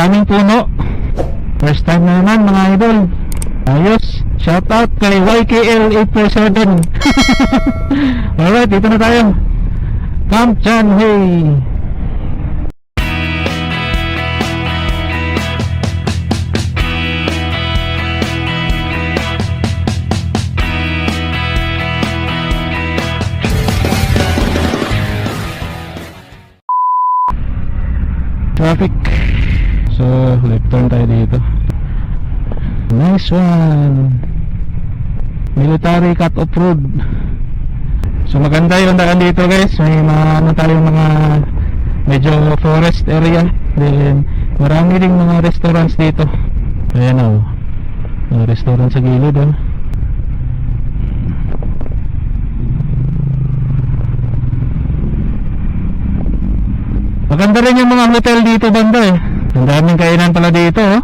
daming puno. First time na naman mga idol. Ayos. Shout out kay YKL 847. Alright, dito na tayo. Camp Chan Hey. Traffic. So, left turn tayo dito. Nice one. Military cut off road. So maganda yung daan dito guys. May mga ano tayo mga medyo forest area. Then marami ding mga restaurants dito. Ayan o. Mga restaurant sa gilid oh. Maganda rin yung mga hotel dito banda eh. Ang daming kainan pala dito oh.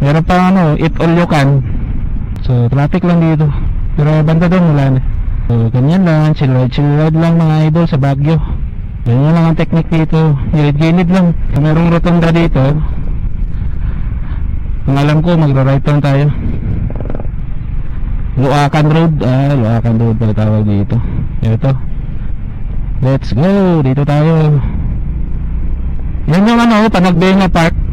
Meron pa ano, eat all you can. So, traffic lang dito. Pero banda doon wala na. So, ganyan lang. Chill ride, chill ride lang mga idol sa Baguio. Ganyan lang ang technique dito. Gilid-gilid lang. Kung merong rotunda dito, kung alam ko, magra-right turn tayo. Luakan Road. Ah, Luakan Road pala tawag dito. Ito. Let's go. Dito tayo. Yan yung ano, Panagbenga Park.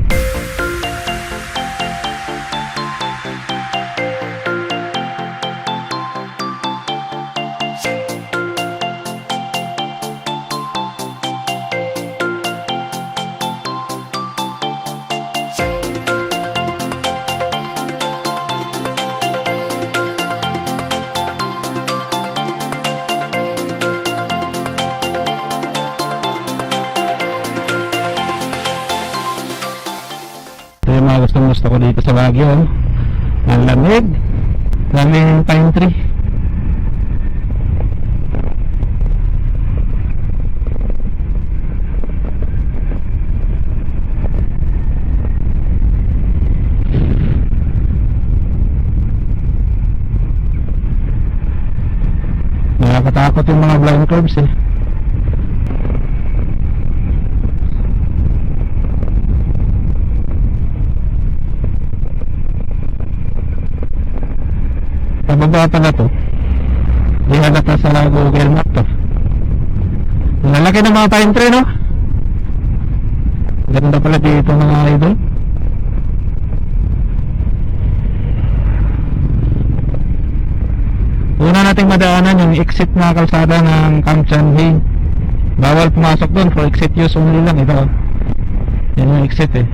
Dito sa Baguio. oh. Ang lamig. Daming pine tree. Nakakatakot yung mga blind curves eh. Pababa pala to. Di halata sa Google Map to. Lalaki ng mga pine tree, no? Ganda pala dito mga idol. Una nating madaanan yung exit na kalsada ng Kamchanhi. Bawal pumasok doon for exit use only lang ito. Yan yung exit eh.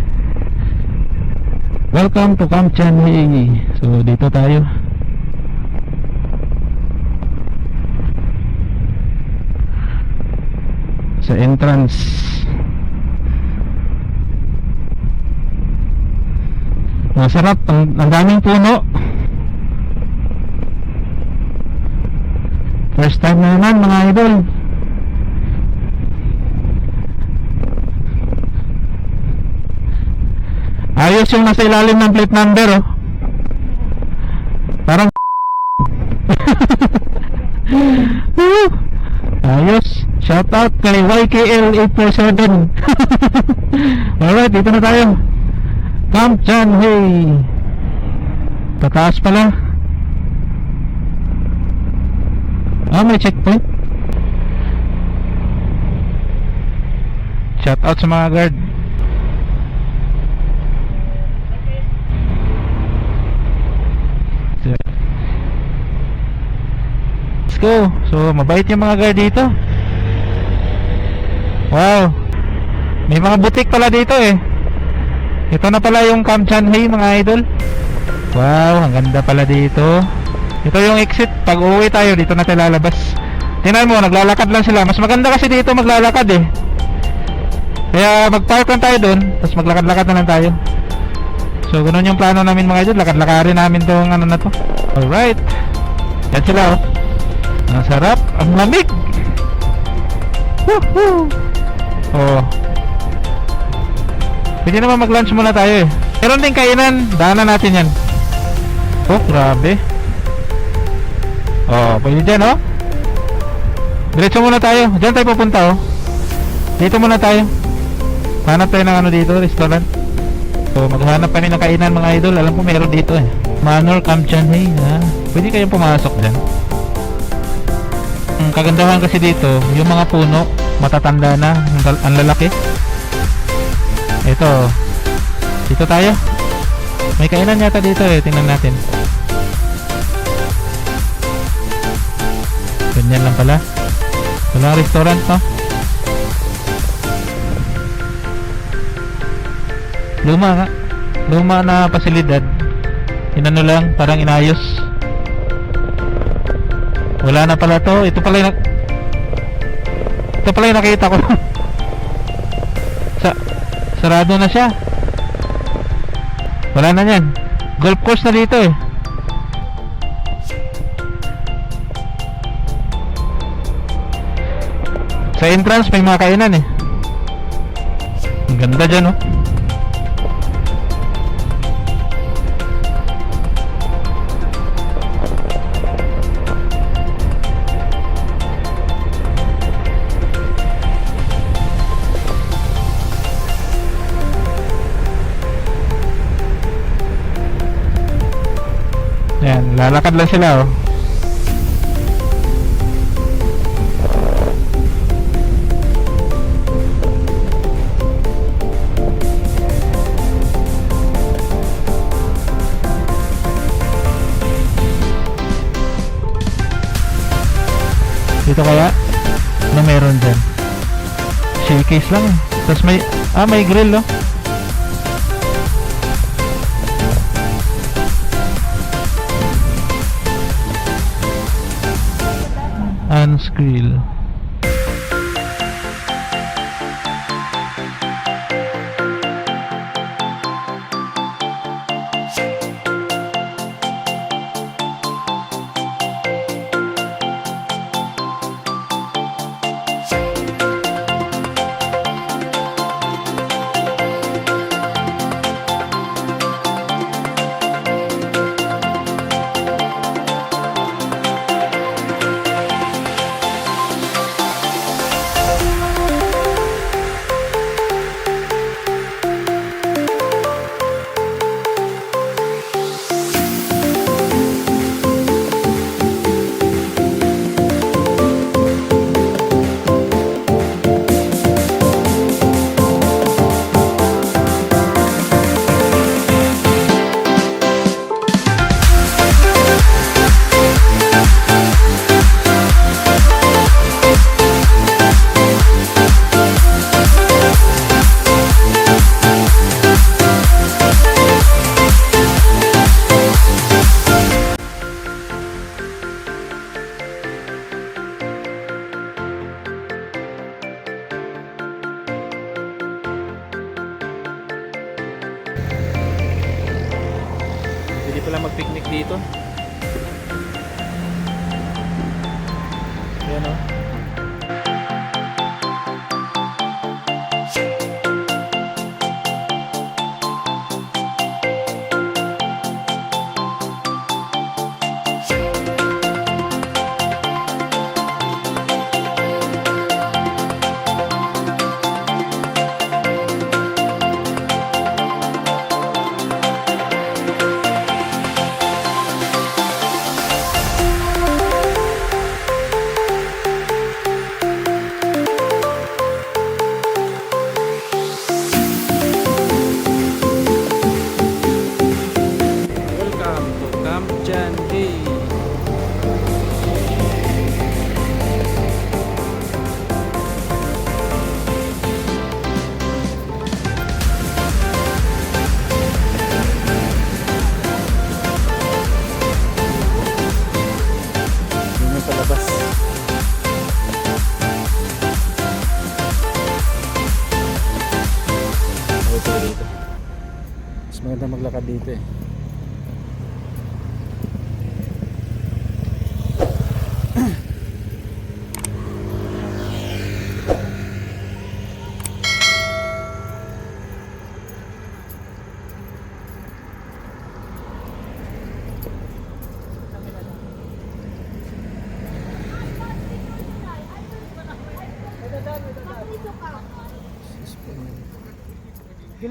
Welcome to Kamchanhi. So dito tayo. Sa entrance. Masarap ang, ang daming puno. First time na naman mga idol. Ayos yung nasa ilalim ng plate number oh out kay YKL 847. Alright, dito na tayo. Camp Chan Hey. Tataas pala. Ah, may checkpoint. Shout out sa mga guard. Let's go. So, mabait yung mga guard dito. Wow. May mga butik pala dito eh. Ito na pala yung Camp Chanhae mga idol. Wow, ang ganda pala dito. Ito yung exit. Pag uwi tayo, dito na tayo lalabas. Tingnan mo, naglalakad lang sila. Mas maganda kasi dito maglalakad eh. Kaya mag-park lang tayo doon, tapos maglakad-lakad na lang tayo. So, ganun yung plano namin mga idol. Lakad-lakarin namin tong ano na to. Alright. Yan sila oh. Ang sarap, ang lamig. Woohoo! Oh. Pwede naman mag-lunch muna tayo eh. Meron din kainan, daanan natin yan. Oh, grabe. Oh, pwede dyan oh. Diretso muna tayo. Diyan tayo pupunta oh. Dito muna tayo. Hanap tayo ng ano dito, restaurant. So, maghanap kami ng kainan mga idol. Alam ko meron dito eh. Manor Kamchanhay. Ha? Pwede kayong pumasok dyan. Ang kagandahan kasi dito, yung mga puno, matatanda na, ang, lal- ang lalaki. Ito. Dito tayo. May kainan yata dito eh. Tingnan natin. Ganyan lang pala. Walang restaurant, no? Luma. Luma na pasilidad. Inano lang, parang inayos. Wala na pala to. Ito pala yung Ito pala yung nakita ko. Sa sarado na siya. Wala na yan. Golf course na dito eh. Sa entrance may mga kainan eh. Ang ganda dyan oh. Lalakad lang sila oh. Dito kaya? Ano meron dyan? Showcase lang. Tapos may, ah may grill oh.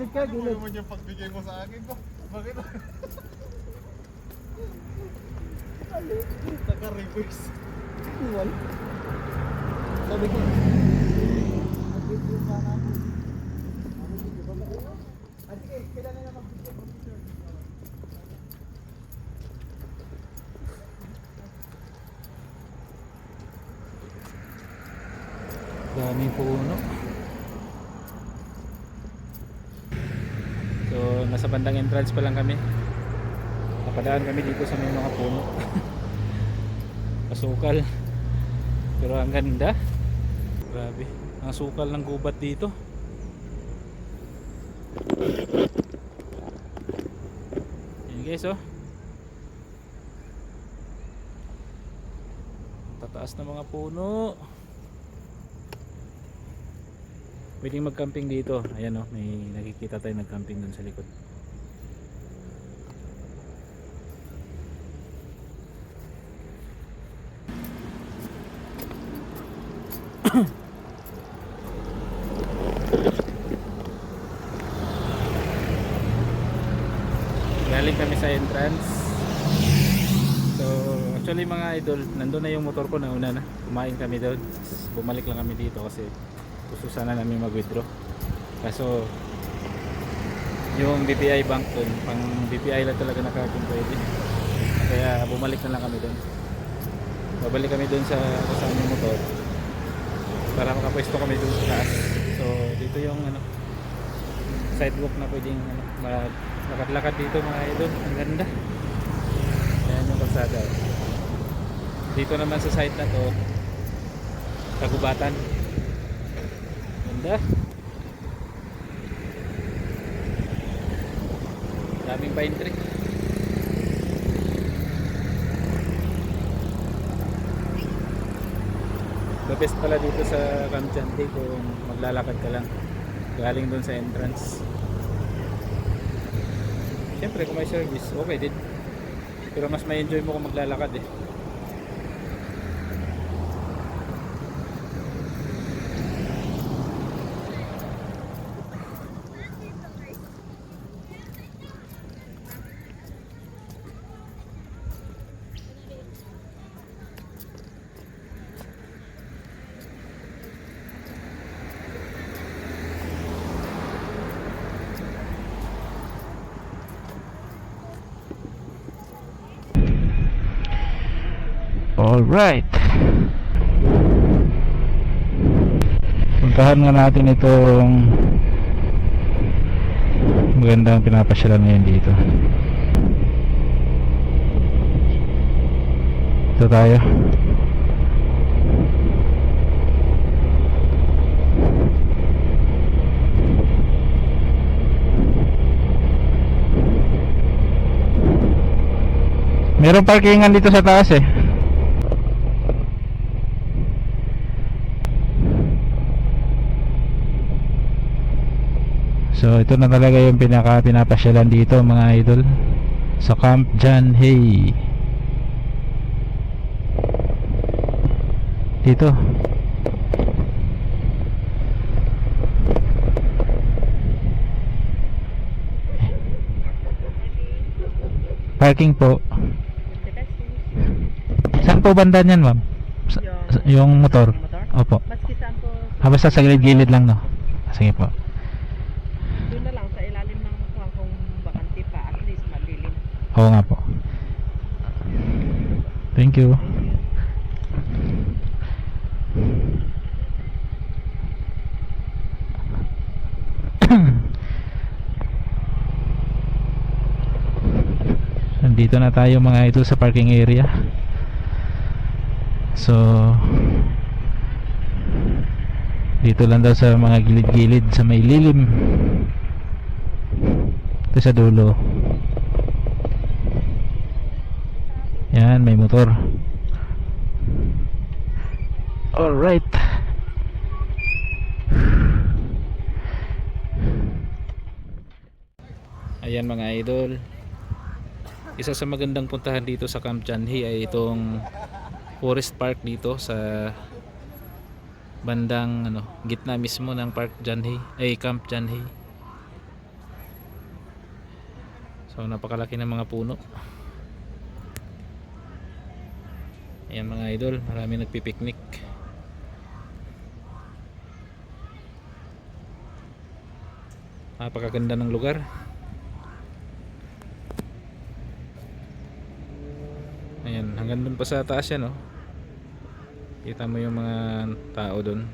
Gilid ka, Ano gilid. naman yung pagbigay mo sa akin ko? Bakit? Naka-reverse. Iwan. Sabi ko. Mag-video ka na ako. Ano video ba ba? Ah, sige, kailangan na mag-video. mag-video. Daming puno. Nasa bandang entrance pa lang kami. Napadaan kami dito sa may mga puno. Pasukal. Pero ang ganda. Grabe. Ang sukal ng gubat dito. Yan guys oh. Tataas na mga puno. Pwedeng mag-camping dito. Ayan oh, may nakikita tayo nag-camping dun sa likod. Galing kami sa entrance. So, actually mga idol, nandun na yung motor ko na una na. Kumain kami doon. Bumalik lang kami dito kasi gusto sana namin mag-withdraw. Kaso yung BPI bank doon, pang BPI lang talaga nakakung pwede. Kaya bumalik na lang kami doon. Babalik kami doon sa kasama yung motor para makapwesto kami doon sa taas. So dito yung ano sidewalk na pwedeng ano, ma- lakad-lakad dito mga idol. Ang ganda. Ayan yung kalsada. Dito naman sa site na to, kagubatan. Ganda. Daming pine tree. The best pala dito sa Kamchante kung maglalakad ka lang galing doon sa entrance. Siyempre kung may service, okay din. Pero mas may enjoy mo kung maglalakad eh. Alright. Puntahan nga natin itong magandang pinapasyalan ngayon dito. Ito tayo. Merong parkingan dito sa taas eh. So ito na talaga yung pinaka pinapasyalan dito mga idol sa Camp John Hay. Dito. Parking po. Saan po banda niyan, ma'am? Sa- yung motor. motor? Opo. Maski saan po, Ah, basta sa gilid-gilid lang, no? Sige po. doon na lang sa ilalim ng kuwang kung bakante pa, at least malilim. Oo nga po. Thank you. Nandito na tayo mga ito sa parking area. So dito lang daw sa mga gilid-gilid sa may lilim. Ito sa dulo. Yan, may motor. Alright. Ayan mga idol. Isa sa magandang puntahan dito sa Camp Chanhi ay itong Forest Park dito sa bandang ano, gitna mismo ng Park Janhi ay Camp Janhi. So napakalaki ng mga puno. Ayan mga idol, marami nagpipiknik. Napakaganda ng lugar. Ayan, hanggang dun pa sa taas yan, oh. Kita mo yung mga tao dun.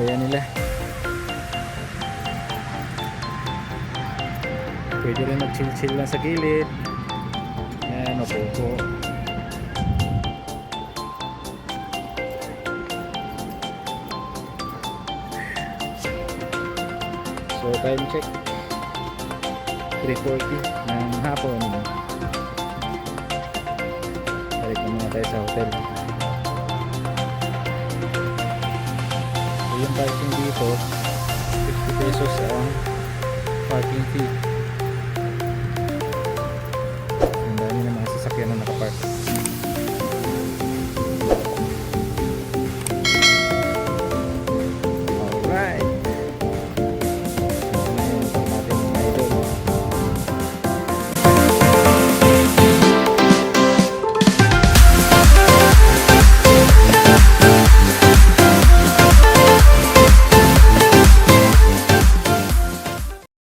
Saya nila. Pwede rin mag-chill-chill lang sa gilid. Ayan, opo So, time check. 3.40 ng hapon. Balik na muna tayo sa hotel. Parking dito, 50 pesos ang parking fee.